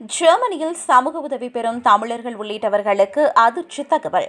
ஜெர்மனியில் சமூக உதவி பெறும் தமிழர்கள் உள்ளிட்டவர்களுக்கு அதிர்ச்சி தகவல்.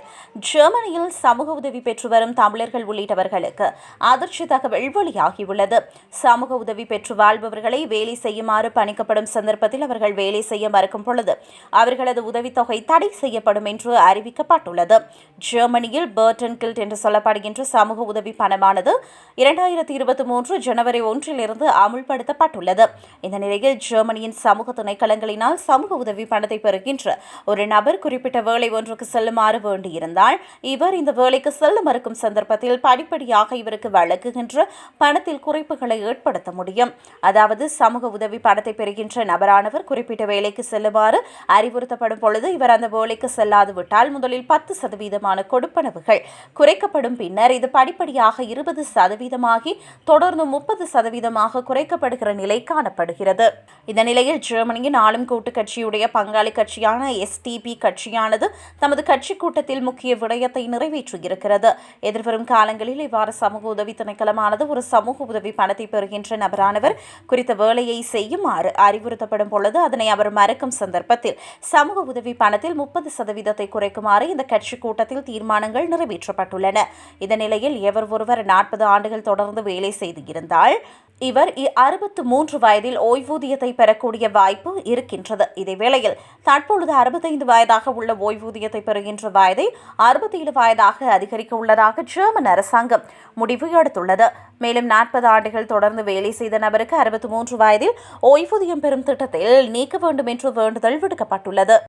ஜெர்மனியில் சமூக உதவி பெற்று வரும் தமிழர்கள் உள்ளிட்டவர்களுக்கு அதிர்ச்சி தகவல் வெளியாகியுள்ளது. சமூக உதவி பெற்று வாழ்பவர்களை வேலை செய்யுமாறு பணிக்கப்படும் சந்தர்ப்பத்தில் அவர்கள் வேலை செய்ய மறுக்கும் பொழுது அவர்களது உதவித்தொகை தடை செய்யப்படும் என்று அறிவிக்கப்பட்டுள்ளது. ஜெர்மனியில் பர்டன் கில்ட் என்று சொல்லப்படுகின்ற சமூக உதவி பணமானது இரண்டாயிரத்தி இருபத்தி மூன்று ஜனவரி ஒன்றிலிருந்து அமுல்படுத்தப்பட்டுள்ளது. இந்த நிலையில் ஜெர்மனியின் சமூக திணைக்களங்களினால் சமூக உதவி பணத்தை பெறுகின்ற ஒரு நபர் குறிப்பிட்ட வேலை ஒன்றுக்கு செல்லுமாறு வேண்டியிருந்தால் இவர் இந்த வேலைக்கு செல்ல மறுக்கும் சந்தர்ப்பத்தில் படிப்படியாக இவருக்கு வழங்குகின்ற பணத்தில் குறைப்புகளை ஏற்படுத்த முடியும். அதாவது சமூக உதவி பணத்தை பெறுகின்ற நபரானவர் குறிப்பிட்ட வேலைக்கு செல்லுமாறு அறிவுறுத்தப்படும் பொழுது இவர் அந்த வேலைக்கு செல்லாது விட்டால் முதலில் பத்து சதவீதமான கொடுப்பனவுகள் குறைக்கப்படும். பின்னர் இது படிப்படியாக இருபது சதவீதமாகி தொடர்ந்து முப்பது சதவீதமாக குறைக்கப்படுகிற நிலை காணப்படுகிறது. இந்த நிலையில் ஜெர்மனியின் ஆளும் கூட்டு கட்சியுடைய பங்காளி கட்சியான எஸ்டிபி கட்சியானது தமது கட்சி கூட்டத்தில் முக்கிய விடயத்தை நிறைவேற்றியிருக்கிறது. எதிர்வரும் காலங்களில் இவ்வாறு சமூக உதவி திணைக்களமானது ஒரு சமூக உதவி பணத்தை பெறுகின்ற நபரானவர் குறித்த வேலையை செய்யுமாறு அறிவுறுத்தப்படும் பொழுது அதனை அவர் மறுக்கும் சந்தர்ப்பத்தில் சமூக உதவி பணத்தில் முப்பது சதவீதத்தை குறைக்குமாறு இந்த கட்சி கூட்டத்தில் தீர்மானங்கள் நிறைவேற்றப்பட்டுள்ளன. இந்த நிலையில் எவர் ஒருவர் நாற்பது ஆண்டுகள் தொடர்ந்து வேலை செய்து இருந்தால் இவர் அறுபத்து மூன்று வயதில் ஓய்வூதியத்தை பெறக்கூடிய வாய்ப்பு இருக்கின்றது. இதேவேளையில் தற்பொழுது அறுபத்தைந்து வயதாக உள்ள ஓய்வூதியத்தை பெறுகின்ற வயதை அறுபத்தி ஏழு வயதாக அதிகரிக்க உள்ளதாக ஜெர்மன் அரசாங்கம் முடிவு எடுத்துள்ளது. மேலும் நாற்பது ஆண்டுகள் தொடர்ந்து வேலை செய்த நபருக்கு அறுபத்தி மூன்று வயதில் ஓய்வூதியம் பெறும் திட்டத்தில் நீக்க வேண்டும் என்று வேண்டுதல் விடுக்கப்பட்டுள்ளது.